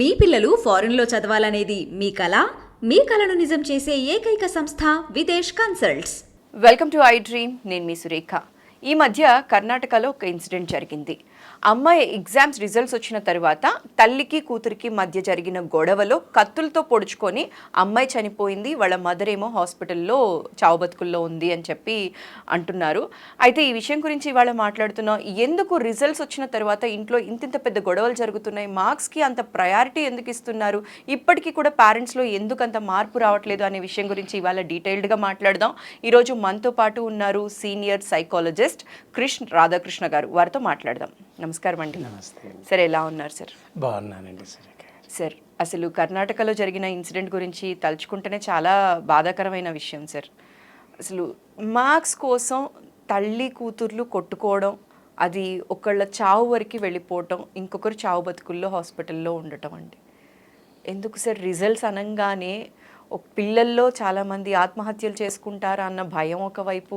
మీ పిల్లలు ఫారెన్లో చదవాలనేది మీ కల మీ కలను నిజం చేసే ఏకైక సంస్థ Videsh consults. Welcome to I dream నేను మీ సురేఖ. ఈ మధ్య కర్ణాటకలో ఒక ఇన్సిడెంట్ జరిగింది. అమ్మాయి ఎగ్జామ్స్ రిజల్ట్స్ వచ్చిన తర్వాత తల్లికి కూతురికి మధ్య జరిగిన గొడవలో కత్తులతో పొడుచుకొని అమ్మాయి చనిపోయింది వాళ్ళ మదర్ ఏమో హాస్పిటల్లో చావుబతుకుల్లో ఉంది అని చెప్పి అంటున్నారు. అయితే ఈ విషయం గురించి ఇవాళ మాట్లాడుతున్నాం. ఎందుకు రిజల్ట్స్ వచ్చిన తర్వాత ఇంట్లో ఇంతింత పెద్ద గొడవలు జరుగుతున్నాయి? మార్క్స్కి అంత ప్రయారిటీ ఎందుకు ఇస్తున్నారు? ఇప్పటికీ కూడా పేరెంట్స్లో ఎందుకు అంత మార్పు రావట్లేదు అనే విషయం గురించి ఇవాళ డీటెయిల్డ్గా మాట్లాడదాం. ఈరోజు మనతో పాటు ఉన్నారు సీనియర్ సైకాలజిస్ట్ కృష్ణ రాధాకృష్ణ గారు. వారితో మాట్లాడదాం. నమస్కారం అండి. నమస్తే. సార్ ఎలా ఉన్నారు సార్? బాగున్నానండి గారు. సార్ అసలు కర్ణాటకలో జరిగిన ఇన్సిడెంట్ గురించి తలుచుకుంటేనే చాలా బాధాకరమైన విషయం సార్. అసలు మార్క్స్ కోసం తల్లి కూతుర్లు కొట్టుకోవడం అది ఒకళ్ళ చావు వరకు వెళ్ళిపోవటం ఇంకొకరు చావు బతుకుల్లో హాస్పిటల్లో ఉండటం అండి. ఎందుకు సార్? రిజల్ట్స్ అనగానే పిల్లల్లో చాలామంది ఆత్మహత్యలు చేసుకుంటారా అన్న భయం ఒకవైపు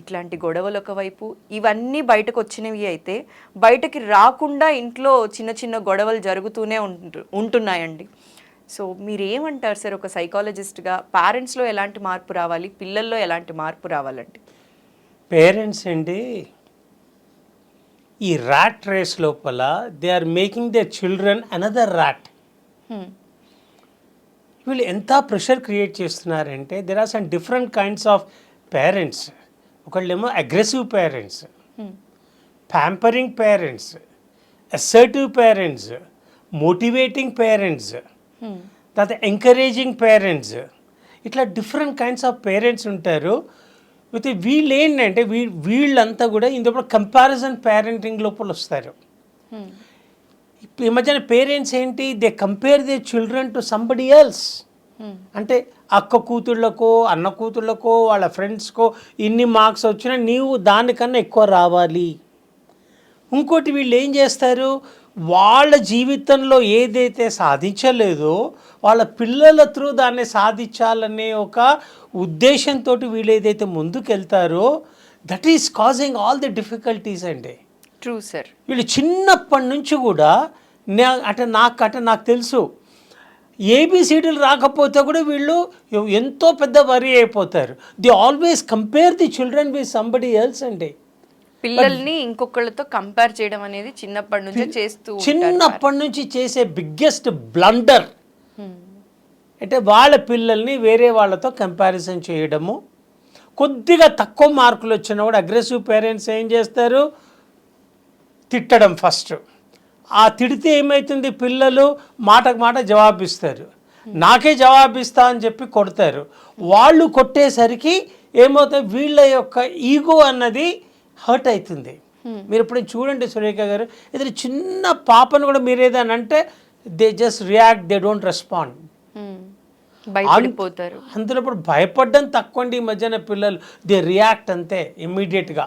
ఇట్లాంటి గొడవలు ఒకవైపు ఇవన్నీ బయటకు వచ్చినవి అయితే బయటకి రాకుండా ఇంట్లో చిన్న చిన్న గొడవలు జరుగుతూనే ఉంటు ఉంటున్నాయండి. సో మీరు ఏమంటారు సార్ ఒక సైకాలజిస్ట్గా? పేరెంట్స్లో ఎలాంటి మార్పు రావాలి? పిల్లల్లో ఎలాంటి మార్పు రావాలండి? పేరెంట్స్ అండి ఈ ర్యాట్ రేస్ లోపల they are making the children another rat. వీళ్ళు ఎంత ప్రెషర్ క్రియేట్ చేస్తున్నారంటే there are some different kinds of parents ఒకళ్ళేమో aggressive parents pampering parents assertive parents motivating parents తర్వాత ఎంకరేజింగ్ పేరెంట్స్ ఇట్లా డిఫరెంట్ కైండ్స్ ఆఫ్ పేరెంట్స్ ఉంటారు. అయితే వీళ్ళు ఏంటంటే వీ వీళ్ళంతా కూడా ఇందులో కంపారిజన్ పేరెంటింగ్ లోపల వస్తారు. ఇప్పుడు ఈ మధ్యన పేరెంట్స్ ఏంటి? They compare they children to somebody else అంటే అక్క కూతుళ్ళకో అన్న కూతుళ్ళకో వాళ్ళ ఫ్రెండ్స్కో ఇన్ని మార్క్స్ వచ్చినా నీవు దానికన్నా ఎక్కువ రావాలి. ఇంకోటి వీళ్ళు ఏం చేస్తారు? వాళ్ళ జీవితంలో ఏదైతే సాధించలేదో వాళ్ళ పిల్లల త్రూ దాన్ని సాధించాలనే ఒక ఉద్దేశంతో వీళ్ళు ఏదైతే ముందుకెళ్తారో that is causing all the difficulties అండి. ట్రూ సార్ వీళ్ళు చిన్నప్పటి నుంచి కూడా నే అంటే నాకు అంటే నాకు తెలుసు. ఏబిసిడీలు రాకపోతే కూడా వీళ్ళు ఎంతో పెద్ద వరి అయిపోతారు. The always compare the children with somebody else అండి. పిల్లల్ని ఇంకొకళ్ళతో కంపేర్ చేయడం అనేది చిన్నప్పటి నుంచే చేస్తూ. చిన్నప్పటి నుంచి చేసే బిగ్గెస్ట్ బ్లండర్. అంటే వాళ్ళ పిల్లల్ని వేరే వాళ్ళతో కంపారిజన్ చేయడము. కొద్దిగా తక్కువ మార్కులు వచ్చినా కూడా అగ్రెసివ్ పేరెంట్స్ ఏం చేస్తారు? తిట్టడం ఫస్ట్. ఆ తిడితే ఏమవుతుంది పిల్లలు మాటకు మాట జవాబిస్తారు. నాకే జవాబిస్తా అని చెప్పి కొడతారు. వాళ్ళు కొట్టేసరికి ఏమవుతుంది? వీళ్ళ యొక్క ఈగో అన్నది హర్ట్ అవుతుంది. మీరు ఇప్పుడు చూడండి సురేఖ గారు ఏదైనా చిన్న పాపను కూడా మీరు ఏదైనా అంటే they just react they don't respond. భయపడిపోతారు. అందులో ఇప్పుడు భయపడడం తక్కువ అండి ఈ మధ్యన పిల్లలు. దే రియాక్ట్ అంతే ఇమ్మీడియట్గా.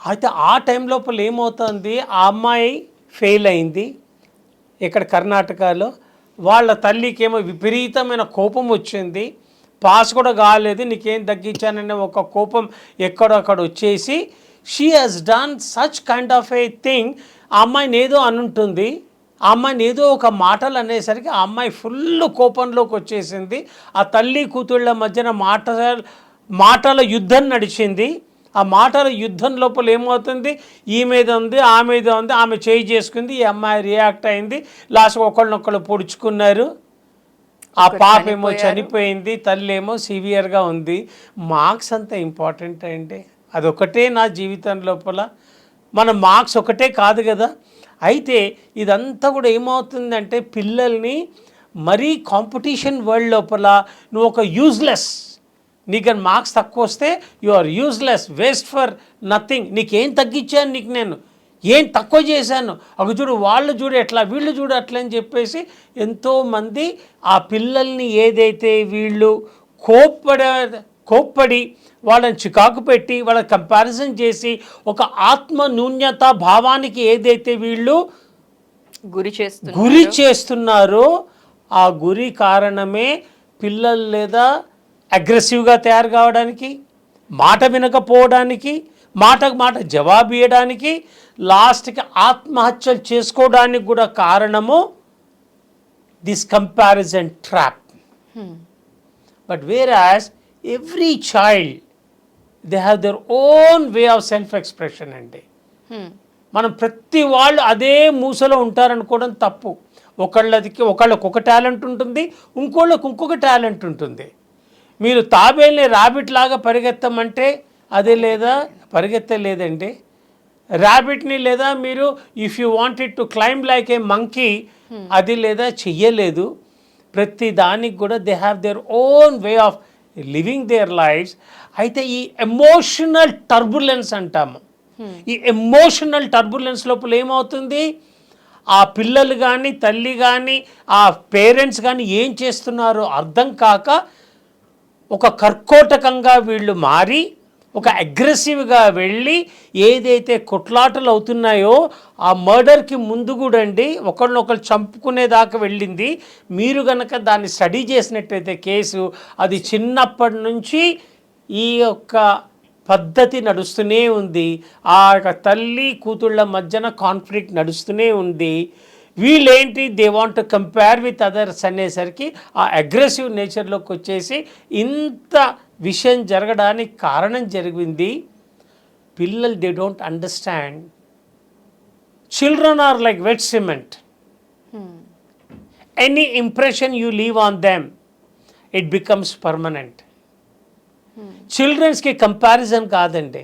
అయితే ఆ టైం లోపల ఏమవుతుంది? ఆ అమ్మాయి ఫెయిల్ అయింది. ఇక్కడ కర్ణాటకలో వాళ్ళ తల్లికి ఏమో విపరీతమైన కోపం వచ్చింది. పాస్ కూడా కాలేదు. నీకేం తగ్గించాననే ఒక కోపం ఎక్కడొక్కడ వచ్చేసి she has done such kind of a thing ఆ అమ్మాయిని ఏదో అనుంటుంది. ఆ అమ్మాయిని ఏదో ఒక మాటలు అనేసరికి ఆ అమ్మాయి ఫుల్ కోపంలోకి వచ్చేసింది. ఆ తల్లి కూతుళ్ళ మధ్యన మాట మాటల యుద్ధం నడిచింది. ఆ మాటల యుద్ధం లోపల ఏమవుతుంది? ఈ మీద ఉంది ఆ మీద ఉంది ఆమె చేయి చేసుకుంది ఈ అమ్మాయి రియాక్ట్ అయింది. లాస్ట్ ఒకళ్ళనొకళ్ళు పొడుచుకున్నారు. ఆ పాప ఏమో చనిపోయింది తల్లి ఏమో సివియర్గా ఉంది. మార్క్స్ అంత ఇంపార్టెంట్ అండి అదొకటే నా జీవితం లోపల. మన మార్క్స్ ఒకటే కాదు కదా. అయితే ఇదంతా కూడా ఏమవుతుందంటే పిల్లల్ని మరీ కాంపిటీషన్ వరల్డ్ లోపల నువ్వు ఒక యూజ్లెస్ నీకు మార్క్స్ తక్కువ వస్తే you are useless waste for nothing. నీకేం తగ్గించాను నీకు నేను? ఏం తక్కువ చేశాను? ఒక చూడు వాళ్ళు చూడు ఎట్లా వీళ్ళు చూడు అట్లా అని చెప్పేసి ఎంతోమంది ఆ పిల్లల్ని ఏదైతే వీళ్ళు కోప్పడ కోప్పడి వాళ్ళని చికాకు పెట్టి వాళ్ళని కంపారిజన్ చేసి ఒక ఆత్మ న్యూన్యత భావానికి ఏదైతే వీళ్ళు గురి చేస్తున్నారు. గురి చేస్తున్నారో ఆ గురి కారణమే పిల్లలు లేదా అగ్రెసివ్గా తయారు కావడానికి మాట వినకపోవడానికి మాటకు మాట జవాబు ఇవ్వడానికి లాస్ట్కి ఆత్మహత్యలు చేసుకోవడానికి కూడా కారణము this comparison trap. But whereas every child, they have their own way of self-expression అండి. మనం ప్రతి వాళ్ళు అదే మూసలో ఉంటారనుకోవడం తప్పు. ఒకళ్ళకి ఒకళ్ళకి ఒక టాలెంట్ ఉంటుంది ఇంకోళ్ళకి ఇంకొక టాలెంట్ ఉంటుంది. మీరు తాబేల్ని ర్యాబిట్ లాగా పరిగెత్తమంటే అదే లేదా పరిగెత్తలేదండి ర్యాబిట్ని లేదా మీరు if you wanted to climb like a monkey అది లేదా చెయ్యలేదు. ప్రతి దానికి కూడా they have their own way of living their lives అయితే ఈ ఎమోషనల్ టర్బులెన్స్ అంటాము. ఈ ఎమోషనల్ టర్బులెన్స్ లోపల ఏమవుతుంది? ఆ పిల్లలు కానీ తల్లి కానీ ఆ పేరెంట్స్ కానీ ఏం చేస్తున్నారో అర్థం కాక ఒక కర్కోటకంగా వీళ్ళు మారి ఒక అగ్రెసివ్గా వెళ్ళి ఏదైతే కొట్లాటలు అవుతున్నాయో ఆ మర్డర్కి ముందు కూడా అండి ఒకళ్ళనొకళ్ళు చంపుకునేదాకా వెళ్ళింది. మీరు గనక దాన్ని స్టడీ చేసినట్టయితే కేసు అది చిన్నప్పటి నుంచి ఈ యొక్క పద్ధతి నడుస్తూనే ఉంది. ఆ యొక్క తల్లి కూతుళ్ళ మధ్యన కాన్ఫ్లిక్ట్ నడుస్తూనే ఉంది. వీళ్ళేంటి? They want to compare with others అనేసరికి ఆ అగ్రెసివ్ నేచర్లోకి వచ్చేసి ఇంత విషయం జరగడానికి కారణం జరిగింది. పిల్లలు they don't understand children are like wet cement any impression you leave on them it becomes permanent చిల్డ్రన్స్కి comparison కాదండి.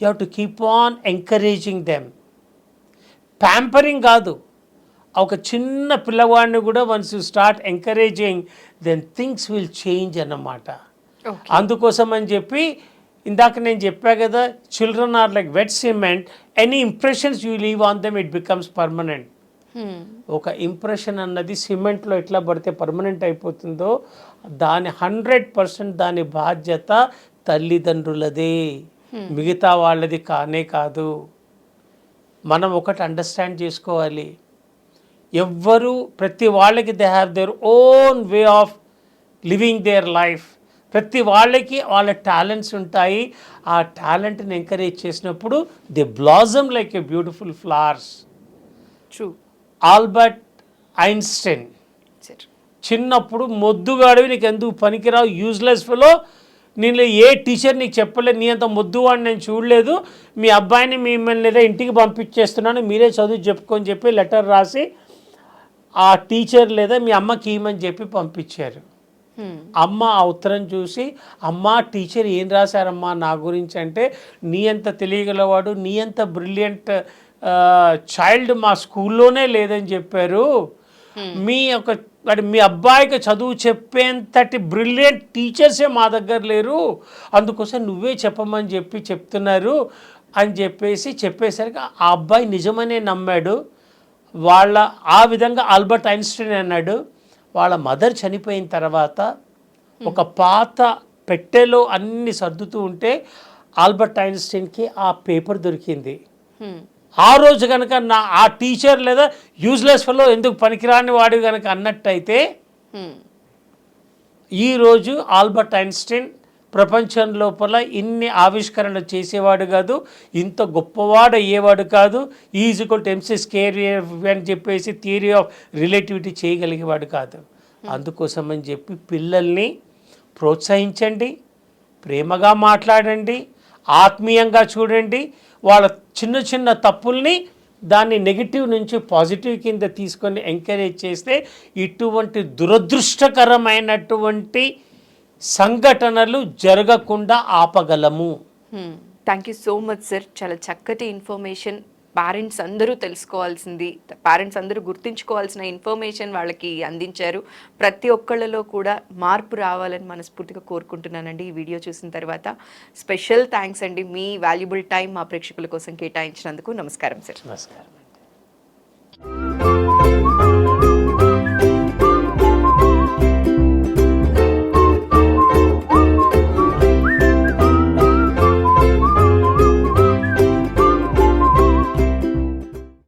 You have to keep on encouraging them pampering కాదు. ఒక చిన్న పిల్లవాడిని కూడా once you start encouraging then things will change అన్నమాట. అందుకోసం అని చెప్పి ఇందాక నేను చెప్పా కదా children are like wet cement any impressions you leave on them it becomes permanent ఒక ఇంప్రెషన్ అన్నది సిమెంట్లో ఎట్లా పడితే పర్మనెంట్ అయిపోతుందో దాని హండ్రెడ్ పర్సెంట్ దాని బాధ్యత తల్లిదండ్రులదే. మిగతా వాళ్ళది కానే కాదు. మనం ఒకటి అండర్స్టాండ్ చేసుకోవాలి. ఎవ్వరు ప్రతి వాళ్ళకి they have their own way of living their life ప్రతి వాళ్ళకి వాళ్ళ టాలెంట్స్ ఉంటాయి. ఆ టాలెంట్ని ఎంకరేజ్ చేసినప్పుడు the blossom like a beautiful flowers true Albert Einstein sir చిన్నప్పుడు మొద్దుగాడివి నీకు ఎందుకు పనికిరావు? యూజ్లెస్ ఫెలో నేను ఏ టీచర్ నీకు చెప్పలేదు నీ అంత మొద్దువాడిని నేను చూడలేదు. మీ అబ్బాయిని మిమ్మల్ని లేదా ఇంటికి పంపించేస్తున్నాను మీరే చదువు చెప్పుకొని చెప్పి లెటర్ రాసి ఆ టీచర్ లేదా మీ అమ్మకి ఇవ్వమని చెప్పి పంపించారు. అమ్మ ఆ ఉత్తరం చూసి అమ్మ టీచర్ ఏం రాశారమ్మా నా గురించి అంటే నీ అంత తెలియగలవాడు నీ అంత బ్రిలియంట్ చైల్డ్ మా స్కూల్లోనే లేదని చెప్పారు. మీ యొక్క మరి మీ అబ్బాయికి చదువు చెప్పేంతటి బ్రిలియంట్ టీచర్సే మా దగ్గర లేరు. అందుకోసం నువ్వే చెప్పమని చెప్పి చెప్తున్నారు. అని చెప్పేసి చెప్పేసరికి ఆ అబ్బాయి నిజమనే నమ్మాడు. వాళ్ళ ఆ విధంగా ఆల్బర్ట్ ఐన్స్టీన్ అన్నాడు వాళ్ళ మదర్ చనిపోయిన తర్వాత ఒక పాత పెట్టెలో అన్ని సర్దుతూ ఉంటే ఆల్బర్ట్ ఐన్స్టీన్కి ఆ పేపర్ దొరికింది. ఆ రోజు కనుక నా ఆ టీచర్ లేదా యూజ్లెస్ ఫెలో ఎందుకు పనికిరాని వాడు కనుక అన్నట్టయితే ఈరోజు ఆల్బర్ట్ ఐన్స్టీన్ ప్రపంచం లోపల ఇన్ని ఆవిష్కరణలు చేసేవాడు కాదు ఇంత గొప్పవాడు అయ్యేవాడు కాదు ఈజ్వల్ టు ఎంసీ స్కేర్ అని చెప్పేసి థియరీ ఆఫ్ రిలేటివిటీ చేయగలిగేవాడు కాదు. అందుకోసం అని చెప్పి పిల్లల్ని ప్రోత్సహించండి ప్రేమగా మాట్లాడండి ఆత్మీయంగా చూడండి వాళ్ళ చిన్న చిన్న తప్పుల్ని దాన్ని నెగిటివ్ నుంచి పాజిటివ్ కింద తీసుకొని ఎంకరేజ్ చేస్తే ఇటువంటి దురదృష్టకరమైనటువంటి సంఘటనలు జరగకుండా ఆపగలము. Thank you so much sir చాలా చక్కటి ఇన్ఫర్మేషన్ పేరెంట్స్ అందరూ తెలుసుకోవాల్సింది. పేరెంట్స్ అందరూ గుర్తుంచుకోవాల్సిన ఇన్ఫర్మేషన్ వాళ్ళకి అందించారు. ప్రతి ఒక్కళ్ళలో కూడా మార్పు రావాలని మనస్ఫూర్తిగా కోరుకుంటున్నానండి ఈ వీడియో చూసిన తర్వాత. స్పెషల్ థ్యాంక్స్ అండి మీ వాల్యుబుల్ టైం మా ప్రేక్షకుల కోసం కేటాయించినందుకు. నమస్కారం సార్ నమస్కారం.